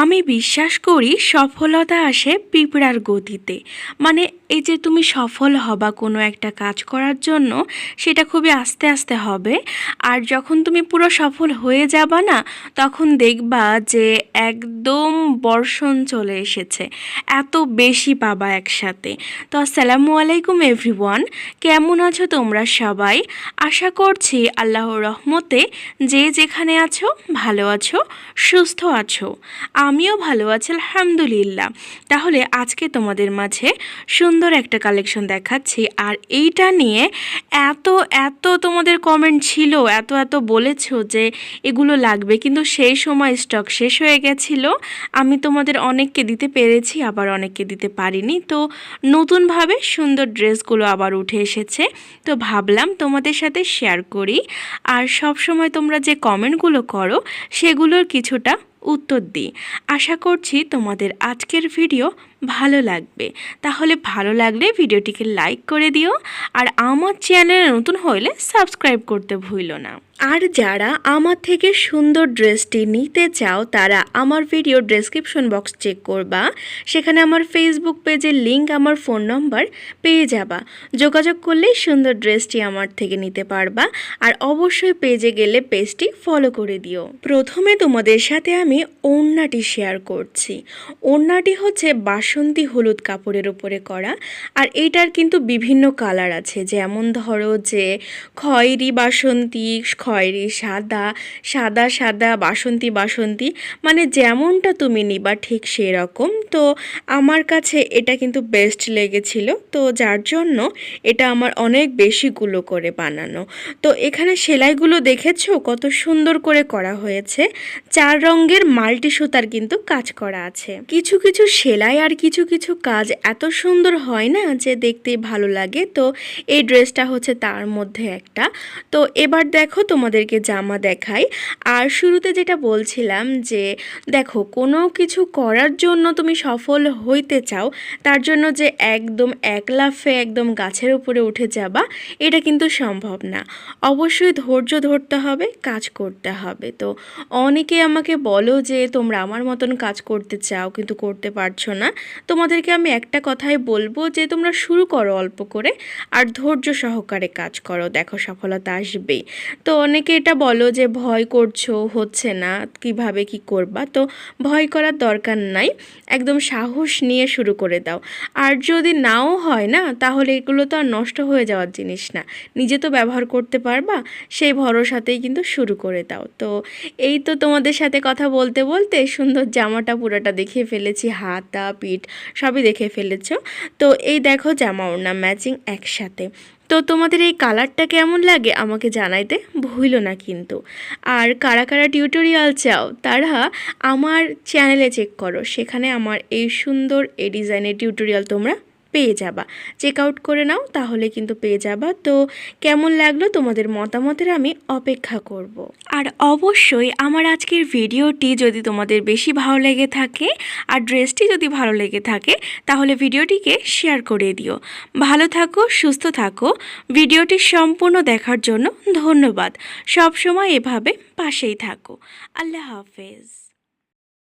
আমি বিশ্বাস করি সফলতা আসে পিঁপড়ার গতিতে। মানে এই যে তুমি সফল হবা কোনো একটা কাজ করার জন্য, সেটা খুবই আস্তে আস্তে হবে। আর যখন তুমি পুরো সফল হয়ে যাবা না, তখন দেখবা যে একদম বর্ষণ চলে এসেছে। এত বেশি পাবা একসাথে। তো আসসালামু আলাইকুম এভরিওয়ান, কেমন আছো তোমরা সবাই? আশা করছি আল্লাহর রহমতে যে যেখানে আছো, ভালো আছো, সুস্থ আছো। আমিও ভালো আছি, আলহামদুলিল্লাহ। তাহলে আজকে তোমাদের মাঝে সুন্দর একটা কালেকশন দেখাচ্ছি। আর এইটা নিয়ে এত এত তোমাদের কমেন্ট ছিল, এত এত বলেছ যে এগুলো লাগবে। কিন্তু সেই সময় স্টক শেষ হয়ে গেছিল। আমি তোমাদের অনেককে দিতে পেরেছি, আবার অনেককে দিতে পারিনি। তো নতুনভাবে সুন্দর ড্রেসগুলো আবার উঠে এসেছে। তো ভাবলাম তোমাদের সাথে শেয়ার করি। আর সব সময় তোমরা যে কমেন্টগুলো করো, সেগুলোর কিছুটা উত্তর দিই। আশা করছি তোমাদের আজকের ভিডিও ভালো লাগবে। তাহলে ভালো লাগলে ভিডিওটিকে লাইক করে দিও আর আমার চ্যানেলে নতুন হলে সাবস্ক্রাইব করতে ভুলো না। আর যারা আমার থেকে সুন্দর ড্রেসটি নিতে চাও, তারা আমার ভিডিও ডেসক্রিপশন বক্স চেক করবা। সেখানে আমার ফেসবুক পেজের লিংক আমার ফোন নম্বর পেয়ে যাবা। যোগাযোগ করলেই সুন্দর ড্রেসটি আমার থেকে নিতে পারবা আর অবশ্যই পেজে গেলে পেজটি ফলো করে দিও। প্রথমে তোমাদের সাথে আমি ওড়নাটি শেয়ার করছি। ওড়নাটি হচ্ছে বাসন্তী হলুদ কাপড়ের উপরে করা। আর এইটার কিন্তু বিভিন্ন কালার আছে। যেমন ধরো যে খয়েরি বাসন্তী, খয়েরি সাদা সাদা সাদা বাসন্তী বাসন্তী। মানে যেমনটা তুমি নিবা ঠিক সেরকম। তো আমার কাছে এটা কিন্তু বেস্ট লেগেছিল। তো যার জন্য এটা আমার অনেক বেশিগুলো করে বানানো। তো এখানে সেলাইগুলো দেখেছ? কত সুন্দর করে করা হয়েছে। চার রঙের মাল্টি সুতার কিন্তু কাজ করা আছে। কিছু কিছু সেলাই আর কিছু কিছু কাজ এত সুন্দর হয় না যে দেখতে ভালো লাগে। তো এই ড্রেসটা হচ্ছে তার মধ্যে একটা। তো এবার দেখো তোমাদেরকে জামা দেখাই। আর শুরুতে যেটা বলছিলাম যে, দেখো কোনো কিছু করার জন্য তুমি সফল হইতে চাও, তার জন্য যে একদম এক লাফে একদম গাছের উপরে উঠে যাবা, এটা কিন্তু সম্ভব না। অবশ্যই ধৈর্য ধরতে হবে, কাজ করতে হবে। তো অনেকে আমাকে বলো যে, তোমরা আমার মতন কাজ করতে চাও, কিন্তু করতে পারছ না। তোমাদেরকে আমি একটা কথাই বলব যে তোমরা শুরু করো অল্প করে আর ধৈর্য সহকারে কাজ করো। দেখো সফলতা আসবেই। তো অনেকে এটা বলো যে ভয় করছ, হচ্ছে না, কীভাবে কি করবা? তো ভয় করার দরকার নাই। একদম সাহস নিয়ে শুরু করে দাও। আর যদি নাও হয় না, তাহলে এগুলো তো আর নষ্ট হয়ে যাওয়ার জিনিস না। নিজে তো ব্যবহার করতে পারবা, সেই ভরসাতেই কিন্তু শুরু করে দাও। তো এই তো তোমাদের সাথে কথা বলতে বলতে সুন্দর জামাটা পুরোটা দেখিয়ে ফেলেছি। হাতা, পিঠ সবই দেখে ফেলেছ। তো এই দেখো জামা ওড়না ম্যাচিং একসাথে। তো তোমাদের এই কালারটা কেমন লাগে আমাকে জানাইতে ভুলো না কিন্তু। আর কারা কারা টিউটোরিয়াল চাও তারা আমার চ্যানেলে চেক করো। সেখানে আমার এই সুন্দর এই ডিজাইনের টিউটোরিয়াল তোমরা পেয়ে যাবা। চেক আউট করে নাও, তাহলে কিন্তু পেয়ে যাবা। তো কেমন লাগল তোমাদের মতামতের আমি অপেক্ষা করব। আর অবশ্যই আমার আজকের ভিডিওটি যদি তোমাদের বেশি ভালো লেগে থাকে, আর ড্রেসটি যদি ভালো লেগে থাকে, তাহলে ভিডিওটিকে শেয়ার করে দিও। ভালো থাকো, সুস্থ থাকো। ভিডিওটি সম্পূর্ণ দেখার জন্য ধন্যবাদ। সবসময় এভাবে পাশেই থাকো। আল্লাহ হাফেজ।